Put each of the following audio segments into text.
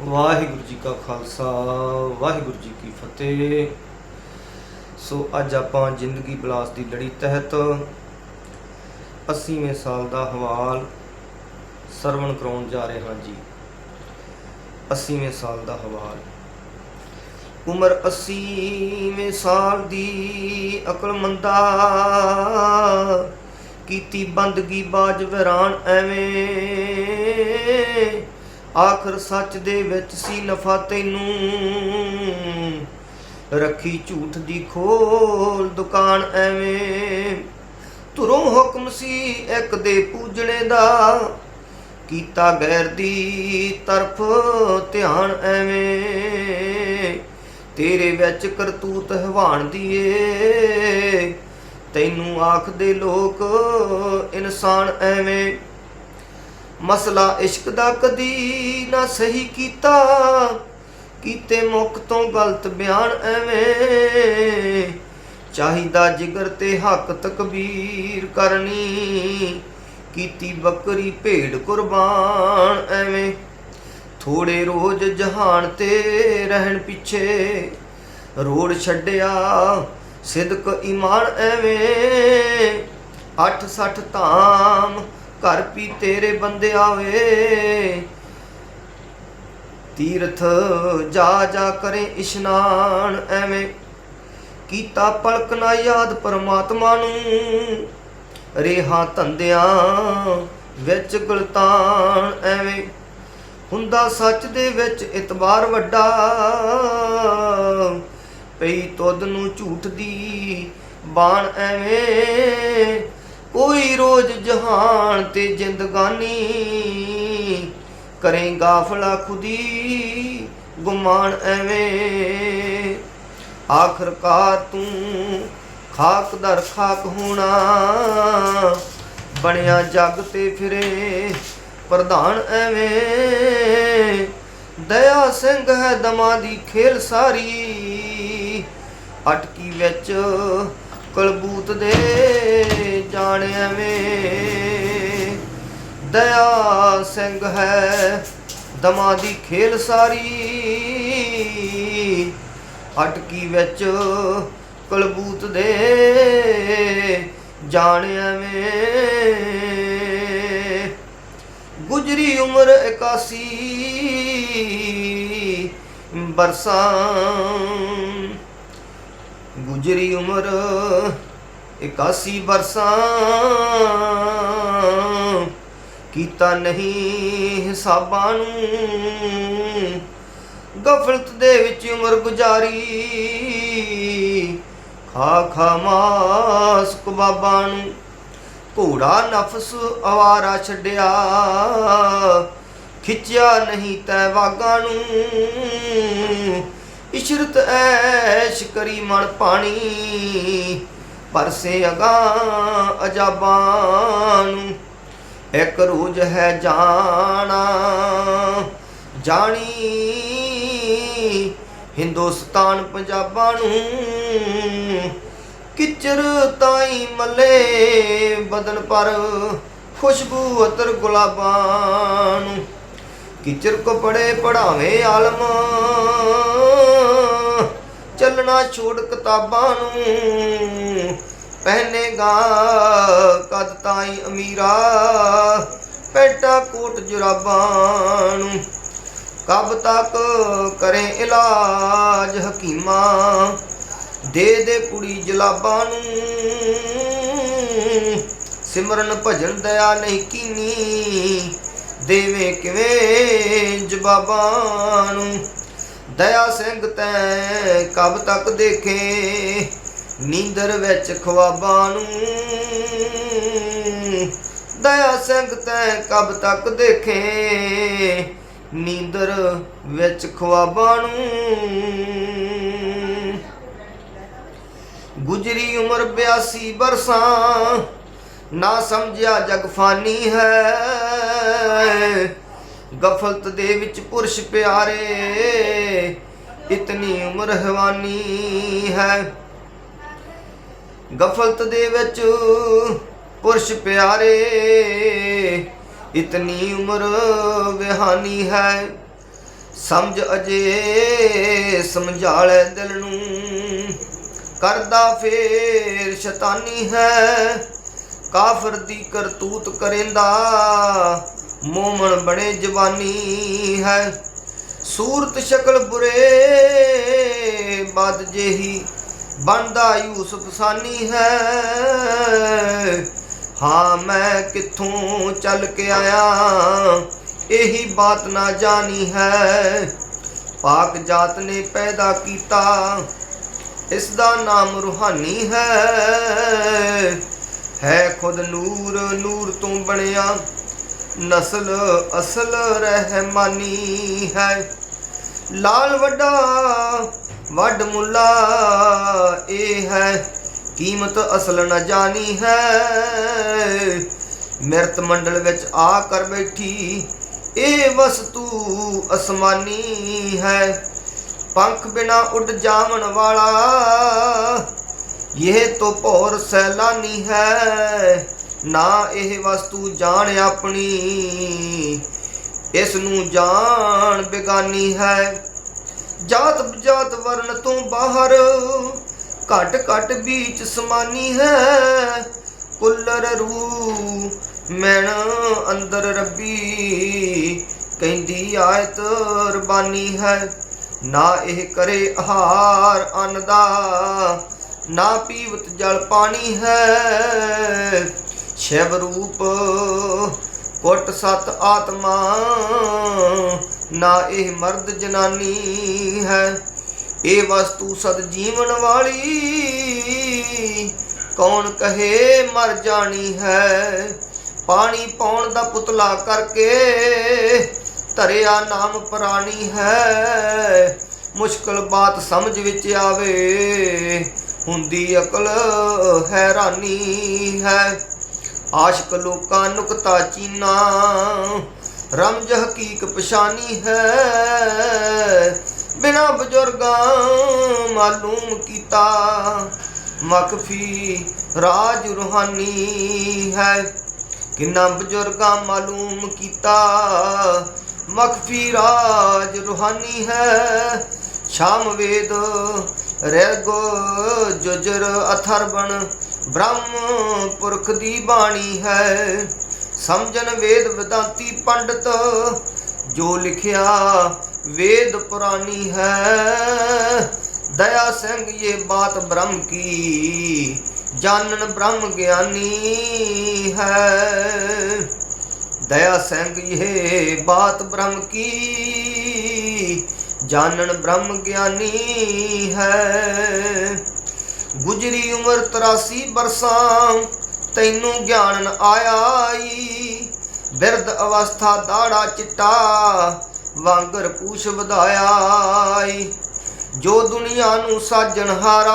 ਵਾਹਿਗੁਰੂ ਜੀ ਕਾ ਖਾਲਸਾ, ਵਾਹਿਗੁਰੂ ਜੀ ਕੀ ਫਤਿਹ। ਸੋ ਅੱਜ ਆਪਾਂ ਜ਼ਿੰਦਗੀ ਬਲਾਸ ਦੀ ਲੜੀ ਤਹਿਤ 80ਵੇਂ ਸਾਲ ਦਾ ਹਵਾਲ ਸਰਵਣ ਕਰਾਉਣ ਜਾ ਰਹੇ ਹਾਂ ਜੀ। 80ਵੇਂ ਸਾਲ ਦਾ ਹਵਾਲ। ਉਮਰ 80ਵੇਂ ਸਾਲ ਦੀ ਅਕਲ ਮੰਦਾ, ਕੀਤੀ ਬੰਦਗੀ ਬਾਜ ਵਿਰਾਨ ਐਵੇਂ। ਆਖਰ ਸੱਚ ਦੇ ਵਿੱਚ ਸੀ ਨਫਾ ਤੈਨੂੰ ਰੱਖੀ ਝੂਠ ਦੀ ਖੋਲ ਦੁਕਾਨ ਐਵੇਂ। ਤੁਰੋਂ ਹੁਕਮ ਸੀ ਇੱਕ ਦੇ ਪੂਜਣੇ ਦਾ, ਕੀਤਾ ਗੈਰ ਦੀ ਤਰਫ ਧਿਆਨ ਐਵੇਂ। ਤੇਰੇ ਵਿੱਚ ਕਰਤੂਤ ਹਵਾਨ ਦੀਏ, ਤੈਨੂੰ ਆਖਦੇ ਲੋਕ ਇਨਸਾਨ ਐਵੇਂ। ਮਸਲਾ ਇਸ਼ਕ ਦਾ ਕਦੀ ਨਾ ਸਹੀ ਕੀਤਾ। ਕੀਤੇ ਮੁਖ ਤੋਂ ਗਲਤ ਬਿਆਨ ਐਵੇਂ। ਚਾਹੀਦਾ ਜਿਗਰ ਤੇ ਹੱਕ ਤਕਬੀਰ ਕਰਨੀ। ਕੀਤੀ ਬੱਕਰੀ ਭੇਡ ਕੁਰਬਾਨ ਐਵੇਂ। ਥੋੜੇ ਰੋਜ਼ ਜਹਾਨ ਤੇ ਰਹਿਣ ਪਿੱਛੇ। ਰੋੜ ਛੱਡਿਆ ਸਿਦਕ ਈਮਾਨ ਐਵੇਂ। 860 ਧਾਮ ਘਰ ਪੀ ਤੇਰੇ ਬੰਦੇ ਆਵੇ। ਤੀਰਥ ਜਾ ਜਾ ਕਰੇ ਇਸ਼ਨਾਨ, ਐਵੇਂ ਕੀਤਾ ਪਲਕ ਨਾ ਯਾਦ ਪਰਮਾਤਮਾ ਨੂੰ। ਰੇਹਾ ਧੰਦਿਆਂ ਵਿੱਚ ਗੁਲਤਾਨ, ਐਵੇਂ ਹੁੰਦਾ ਸੱਚ ਦੇ ਵਿੱਚ ਇਤਬਾਰ ਵੱਡਾ। ਪਈ ਤੁਧ ਨੂੰ ਝੂਠ ਦੀ ਬਾਣ, ਐਵੇਂ ਕੋਈ ਰੋਜ਼ ਜਹਾਨ ਤੇ ਜ਼ਿੰਦਗਾਨੀ ਕਰੇ ਗਾਫਲਾ ਖੁਦੀ ਗੁਮਾਨ ਐਵੇਂ। ਆਖਰਕਾਰ ਤੂੰ ਖਾਕ ਦਰ ਖਾਕ ਹੋਣਾ, ਬਣਿਆ ਜੱਗ ਤੇ ਫਿਰੇ ਪ੍ਰਧਾਨ ਐਵੇਂ। ਦਇਆ ਸਿੰਘ ਹੈ ਦਮਾ ਦੀ ਖੇਲ ਸਾਰੀ, ਅਟਕੀ ਵਿੱਚ ਕਲਬੂਤ ਦੇ। ਜਾਣ ਐਵੇਂ ਦਇਆ ਸਿੰਘ ਹੈ, ਦਮਾ ਦੀ ਖੇਲ ਸਾਰੀ। ਹਟਕੀ ਵਿੱਚ ਕਲਬੂਤ ਦੇ ਜਾਣ ਐਵੇਂ ਗੁਜਰੀ ਉਮਰ 81 ਬਰਸਾਂ। ਗੁਜਰੀ ਉਮਰ 81 ਬਰਸਾਂ ਕੀਤਾ ਨਹੀਂ ਹਿਸਾਬਾਂ ਨੂੰ। ਗਫਲਤ ਦੇ ਵਿੱਚ ਉਮਰ ਗੁਜ਼ਾਰੀ, ਖਾ ਖਾ ਮਾਸ ਕਬਾਬਾਂ ਨੂੰ। ਘੋੜਾ ਨਫਸ ਆਵਾਰਾ ਛੱਡਿਆ, ਖਿੱਚਿਆ ਨਹੀਂ ਤੈ ਵਾਗਾਂ ਨੂੰ। ਇਸ਼ਰਤ ਐਸ਼ ਕਰੀ ਮਨ ਪਾਣੀ ਪਰਸੇ ਅਗਾਂ ਅਜਾਬਾਂ ਨੂੰ ਇੱਕ ਰੋਜ਼ ਹੈ ਜਾਣਾ। ਜਾਣੀ ਹਿੰਦੁਸਤਾਨ ਪੰਜਾਬਾਂ ਨੂੰ ਕਿਚਰ ਤਾਈ ਮੱਲੇ ਬਦਨ ਪਰ ਖੁਸ਼ਬੂ ਅਤਰ ਗੁਲਾਬਾਂ ਨੂੰ ਕਿਚਰ ਕੋ ਪੜੇ ਪੜਾਵੇਂ ਆਲਮ ਚੱਲਣਾ ਛੋੜ ਕਿਤਾਬਾਂ ਨੂੰ। ਪਹਿਨੇਗਾ ਕਦ ਤਾਈਂ ਅਮੀਰਾ। ਪੈਟਾ ਕੋਟ ਜੁਰਾਬਾਂ ਨੂੰ। ਕਬ ਤੱਕ ਕਰੇ ਇਲਾਜ ਹਕੀਮਾਂ। ਦੇ ਦੇ ਕੁੜੀ ਜਲਾਬਾਂ ਨੂੰ। ਸਿਮਰਨ ਭਜਨ ਦਇਆ ਨਹੀਂ ਕੀਨੀ। ਦੇਵੇਂ ਕਿਵੇਂ ਜਵਾਬਾਂ ਨੂੰ। ਦਇਆ ਸਿੰਘ ਤੈ ਕਬ ਤੱਕ ਦੇਖੇ? ਨੀਂਦਰ ਵਿੱਚ ਖਵਾਬਾਂ ਨੂੰ। ਦਇਆ ਸਿੰਘ ਤੈ ਕਬ ਤੱਕ ਦੇਖੇ? ਨੀਂਦਰ ਵਿੱਚ ਖਵਾਬਾਂ ਨੂੰ। ਗੁਜਰੀ ਉਮਰ 82 ਬਰਸਾਂ, ਨਾ ਸਮਝਿਆ ਜਗ ਫਾਨੀ ਹੈ। ਗਫਲਤ ਦੇ ਵਿੱਚ ਪੁਰਸ਼ ਪਿਆਰੇ, ਇਤਨੀ ਉਮਰ ਹਵਾਨੀ ਹੈ। ਗਫਲਤ ਦੇ ਵਿੱਚ ਪੁਰਸ਼ ਪਿਆਰੇ, ਇਤਨੀ ਉਮਰ ਵਿਹਾਨੀ ਹੈ। ਸਮਝ ਅਜੇ ਸਮਝਾਲੇ ਦਿਲ ਨੂੰ, ਕਰਦਾ ਫੇਰ ਸ਼ੈਤਾਨੀ ਹੈ। ਕਾਫਰ ਦੀ ਕਰਤੂਤ ਕਰੇਂਦਾ ਮੋਮਨ ਬਣੇ ਜਵਾਨੀ ਹੈ। ਸੂਰਤ ਸ਼ਕਲ ਬੁਰੇ, ਬਦ ਜਿਹੀ ਬਣਦਾ ਯੂਸਫ ਸਾਨੀ ਹੈ। ਹਾਂ, ਮੈਂ ਕਿੱਥੋਂ ਚੱਲ ਕੇ ਆਇਆ, ਇਹੀ ਬਾਤ ਨਾ ਜਾਣੀ ਹੈ। ਪਾਕ ਜਾਤ ਨੇ ਪੈਦਾ ਕੀਤਾ ਇਸ ਦਾ ਨਾਮ ਰੂਹਾਨੀ ਹੈ। ਹੈ ਖੁਦ ਨੂਰ ਨੂਰ ਤੋਂ ਬਣਿਆ ਨਸਲ ਅਸਲ ਰਹਿਮਾਨੀ ਹੈ। ਲਾਲ ਵੱਡਾ, ਵੱਡ ਮੁੱਲਾ ਇਹ ਹੈ। ਕੀਮਤ ਅਸਲ ਨਾ ਜਾਣੀ ਹੈ। ਮਿਰਤ ਮੰਡਲ ਵਿੱਚ ਆ ਕਰ ਬੈਠੀ, ਇਹ ਵਸਤੂ ਅਸਮਾਨੀ ਹੈ। ਪੰਖ ਬਿਨਾ ਉੱਡ ਜਾਵਣ ਵਾਲਾ, ਇਹ ਤੋਂ ਭੌਰ ਸੈਲਾਨੀ ਹੈ। ਨਾ ਇਹ ਵਸਤੂ ਜਾਣ ਆਪਣੀ, ਇਸ ਨੂੰ ਜਾਣ ਬੇਗਾਨੀ ਹੈ। ਜਾਤ ਜਾਤ ਵਰਨ ਤੋਂ ਬਾਹਰ ਘਟ ਘਟ ਵਿੱਚ ਸਮਾਨੀ ਹੈ। ਕੁੱਲਰ ਰੂ ਮੈਣ ਅੰਦਰ ਰੱਬੀ, ਕਹਿੰਦੀ ਆਇਤ ਰਬਾਨੀ ਹੈ। ਨਾ ਇਹ ਕਰੇ ਆਹਾਰ ਅੰਨ ਦਾ, ਨਾ ਪੀਵਤ ਜਲ ਪਾਣੀ ਹੈ। ਸ਼ਿਵ ਰੂਪ, ਕੋਟ ਸਤ ਆਤਮਾ, ਨਾ ਇਹ ਮਰਦ ਜਨਾਨੀ ਹੈ। ਇਹ ਵਸਤੂ ਸਦ ਜੀਵਨ ਵਾਲੀ, ਕੌਣ ਕਹੇ ਮਰ ਜਾਣੀ ਹੈ। ਪਾਣੀ ਪਾਉਣ ਦਾ ਪੁਤਲਾ ਕਰਕੇ ਧਰਿਆ ਨਾਮ ਪ੍ਰਾਣੀ ਹੈ। ਮੁਸ਼ਕਲ ਬਾਤ ਸਮਝ ਵਿੱਚ ਆਵੇ, ਹੁੰਦੀ ਅਕਲ ਹੈਰਾਨੀ ਹੈ। ਆਸ਼ਕ ਲੋਕਾਂ ਨੁਕਤਾ ਚੀਨਾ। ਰਮਜ ਹਕੀਕ ਪਛਾਨੀ ਹੈ। ਬਿਨਾ ਬਜ਼ੁਰਗਾਂ ਮਾਲੂਮ ਕੀਤਾ। ਮਖਫੀ ਰਾਜ ਰੂਹਾਨੀ ਹੈ। ਕਿੰਨਾ ਬਜ਼ੁਰਗਾਂ ਮਾਲੂਮ ਕੀਤਾ। ਮਖਫੀ ਰਾਜ ਰੂਹਾਨੀ ਹੈ। ਸ਼ਾਮ ਵੇਦ ਰਹਿ ਗੋ ਜੁਜਰ ਅਥਰਬਣ। ਬ੍ਰਹਮ ਪੁਰਖ ਦੀ ਬਾਣੀ ਹੈ। ਸਮਝਨ ਵੇਦ ਵਿਦਾਂਤੀ ਪੰਡਤ, ਜੋ ਲਿਖਿਆ ਵੇਦ ਪੁਰਾਣੀ ਹੈ। ਦਇਆ ਸਿੰਘ ਇਹ ਬਾਤ ਬ੍ਰਹਮ ਕੀ, ਜਾਣਨ ਬ੍ਰਹਮ ਗਿਆਨੀ ਹੈ। ਦਇਆ ਸਿੰਘ ਇਹ ਬਾਤ ਬ੍ਰਹਮ ਕੀ, ਜਾਣਨ ਬ੍ਰਹਮ ਗਿਆਨੀ ਹੈ। ਗੁਜਰੀ ਉਮਰ 83 ਬਰਸਾਂ, ਤੈਨੂੰ ਗਿਆਨ ਨ ਆਇਆ ਈ ਬਿਰਧ ਅਵਸਥਾ ਦਾੜਾ ਚਿੱਟਾ, ਵਾਂਗਰ ਪੂਛ ਵਧਾਇਆ ਜੋ ਦੁਨੀਆ ਨੂੰ ਸਾਜਣ ਹਾਰਾ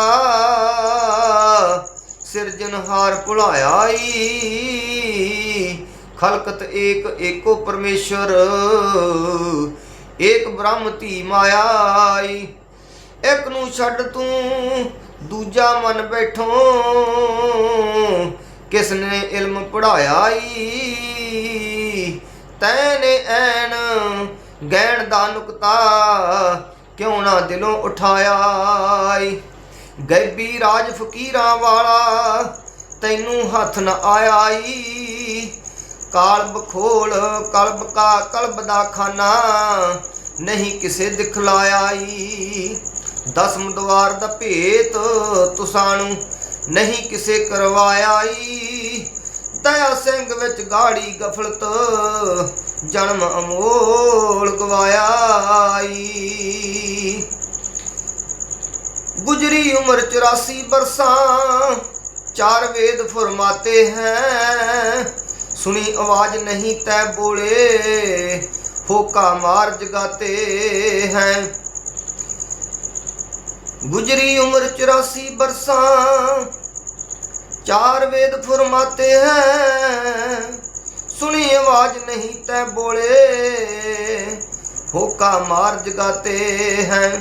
ਸਿਰਜਣਹਾਰ ਭੁਲਾਇਆ ਈ ਖਲਕਤ ਏਕ ਏਕੋ ਪਰਮੇਸ਼ਰ, ਏਕ ਬ੍ਰਹਮ ਧੀ ਮਾਇਆ ਇੱਕ ਨੂੰ ਛੱਡ ਤੂੰ ਦੂਜਾ ਮਨ ਬੈਠੋ। ਕਿਸ ਨੇ ਇਲਮ ਪੜਾਇਆ ਈ? ਤੈਨੇ ਐਨ ਗੈਣ ਦਾ ਨੁਕਤਾ ਕਿਉਂ ਨਾ ਦਿਲੋਂ ਉਠਾਇਆ ਈ? ਗੈਬੀ ਰਾਜ ਫਕੀਰਾਂ ਵਾਲਾ ਤੈਨੂੰ ਹੱਥ ਨਾ ਆਇਆ ਈ। ਕਾਲਬ ਖੋਲ ਕਲਬ ਕਾ ਕਲਬ ਦਾ ਖਾਨਾ ਨਹੀਂ ਕਿਸੇ ਦਿਖਲਾਇਆ ਈ। ਦਸਮ ਦਵਾਰ ਦਾ ਭੇਤ ਤੁਸਾਨੂੰ ਨਹੀਂ ਕਿਸੇ ਕਰਵਾਇਆ ਈ ਦਇਆ ਸਿੰਘ ਵਿੱਚ ਗਾੜੀ ਗਫਲਤ, ਜਨਮ ਅਮੋਲ ਗਵਾਇਆ ਗਵਾਇਆਈ। ਗੁਜਰੀ ਉਮਰ 84 ਬਰਸਾਂ, ਚਾਰ ਵੇਦ ਫਰਮਾਤੇ ਹੈ। ਸੁਣੀ ਆਵਾਜ਼ ਨਹੀਂ ਤੈ ਬੋਲੇ, ਹੋਕਾ ਮਾਰ ਜਗਾਤੇ ਹੈ। ਗੁਜਰੀ ਉਮਰ 84 ਬਰਸਾਂ, ਚਾਰ ਵੇਦ ਫਰਮਾਤੇ ਹੈ। ਸੁਣੀ ਆਵਾਜ਼ ਨਹੀਂ ਤੈ ਬੋਲੇ, ਹੋਕਾ ਮਾਰ ਜਗਾਤੇ ਹੈ।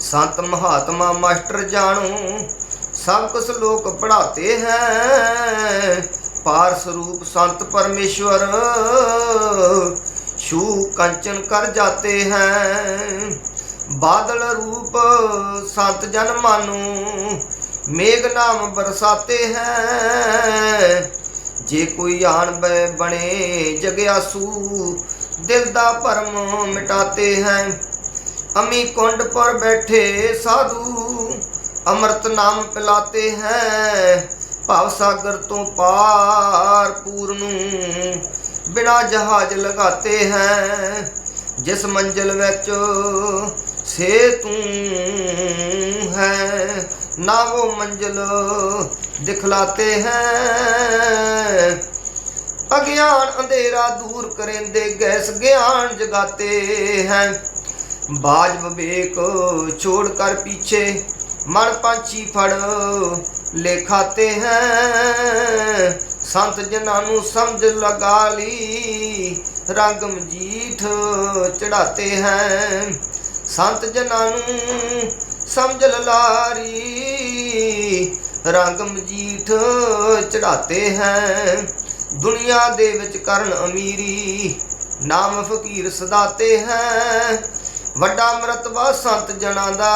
ਸੰਤ ਮਹਾਤਮਾ ਮਾਸਟਰ ਜਾਣੂ, ਸਭ ਕੁਸ ਲੋਕ ਪੜਾਤੇ ਹੈ। ਪਾਰ ਸਰੂਪ ਸੰਤ ਪਰਮੇਸ਼ਵਰ, ਛੂ ਕੰਚਨ ਕਰ ਜਾਤੇ ਹੈ। ਬਾਦਲ ਰੂਪ ਸੰਤ ਜਨ ਮਾਨੂ, ਮੇਘ ਨਾਮ ਬਰਸਾਤੇ ਹੈ। ਜੇ ਕੋਈ ਆਣ ਬਣੇ ਜਗਿਆਸੂ, ਦਿਲ ਦਾ ਭਰਮ ਮਿਟਾਤੇ ਹੈ। ਅਮੀ ਕੁੰਡ ਪਰ ਬੈਠੇ ਸਾਧੂ, ਅਮਰਤ ਨਾਮ ਪਿਲਾਤੇ ਹੈ। ਭਾਵ ਸਾਗਰ ਤੋਂ ਪਾਰ ਪੂਰ ਨੂੰ ਬਿਨਾ ਜਹਾਜ਼ ਲਗਾਤੇ ਹੈ। ਜਿਸ ਮੰਜ਼ਲ ਵਿੱਚ ਸੇ ਤੂੰ ਹੈ, ਨਾ ਉਹ ਮੰਜ਼ਲ ਦਿਖਲਾਤੇ ਹੈ। ਅਗਿਆਨ ਅੰਧੇਰਾ ਦੂਰ ਕਰੇਂਦੇ ਗੈਸ ਗਿਆਨ ਜਗਾਤੇ ਹੈ। ਬਾਜ ਵਿਵੇਕ ਛੋੜ ਕਰ ਪਿੱਛੇ, ਮਨ ਪੰਛੀ ਫੜ ਲੇਖਾਤੇ ਹੈ। ਸੰਤ ਜਨਾਂ ਨੂੰ ਸਮਝ ਲਗਾ ਲਈ, ਰੰਗ ਮਜੀਠ ਚੜਾਤੇ ਹੈ। ਸੰਤ ਜਨਾਂ ਨੂੰ ਸਮਝ ਲਾਰੀ ਰੰਗ ਮਜੀਠ ਚੜਾਤੇ ਹੈ। ਦੁਨੀਆ ਦੇ ਵਿੱਚ ਕਰਨ ਅਮੀਰੀ, ਨਾਮ ਫਕੀਰ ਸਦਾਤੇ ਹੈ। ਵੱਡਾ ਮਰਤਬਾ ਸੰਤ ਜਨਾਂ ਦਾ,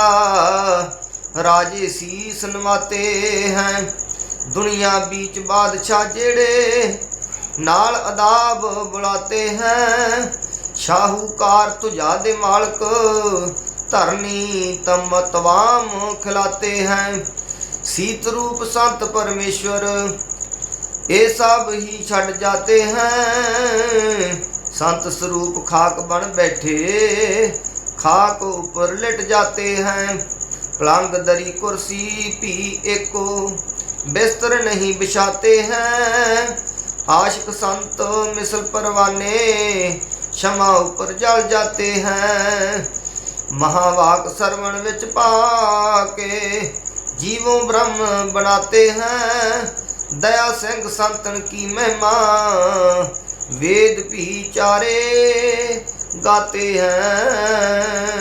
ਰਾਜੇ ਸੀਸ ਨਵਾਤੇ ਹੈ। ਦੁਨੀਆ ਵਿੱਚ ਬਾਦਸ਼ਾਹ ਜਿਹੜੇ, ਨਾਲ ਅਦਾਬ ਬੁਲਾਤੇ ਹੈ। ਸ਼ਾਹੂਕਾਰ ਤੁਝਾ ਦੇ ਮਾਲਕ, ਧਰਨੀ ਤਮ ਤਵਾਮ ਖਿਲਾਤੇ ਹੈ। ਸੀਤ ਰੂਪ ਸੰਤ ਪਰਮੇਸ਼ਵਰ, ਇਹ ਸਭ ਹੀ ਛੱਡ ਜਾਤੇ ਹੈ। ਸੰਤ ਸਰੂਪ ਖਾਕ ਬਣ ਬੈਠੇ, ਖਾਕ ਉੱਪਰ ਲਟ ਜਾਤੇ ਹੈ। ਪਲੰਗ ਦਰੀ ਕੁਰਸੀ ਪੀ ਏਕੋ, ਬਿਸਤਰ ਨਹੀਂ ਵਿਛਾਤੇ ਹੈ। ਆਸ਼ਿਕ ਸੰਤ ਮਿਸਲ ਪਰਵਾਨੇ क्षमा ऊपर जल जाते हैं महावाक सरवण विच पाके जीवों ब्रह्म बनाते हैं दया सिंह संतन की महिमा वेद भी चारे गाते हैं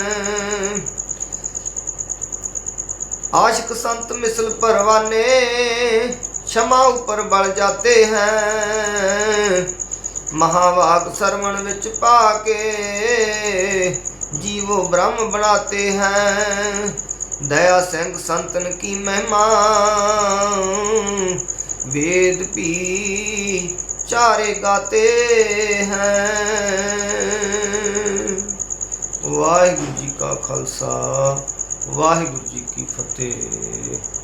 आशिक संत मिसल परवाने क्षमा ऊपर बढ़ जाते हैं ਮਹਾਵਾਕ ਸਰਵਣ ਵਿੱਚ ਪਾ ਕੇ ਜੀਵੋ ਬ੍ਰਹਮ ਬਣਾਤੇ ਹੈ। ਦਇਆ ਸਿੰਘ ਸੰਤਨ ਕੀ ਮਹਿਮਾ। ਵੇਦ ਪੀ ਚਾਰੇ ਗਾਤੇ ਹੈ। ਵਾਹਿਗੁਰੂ ਜੀ ਕਾ ਖਾਲਸਾ, ਵਾਹਿਗੁਰੂ ਜੀ ਕੀ ਫਤਿਹ।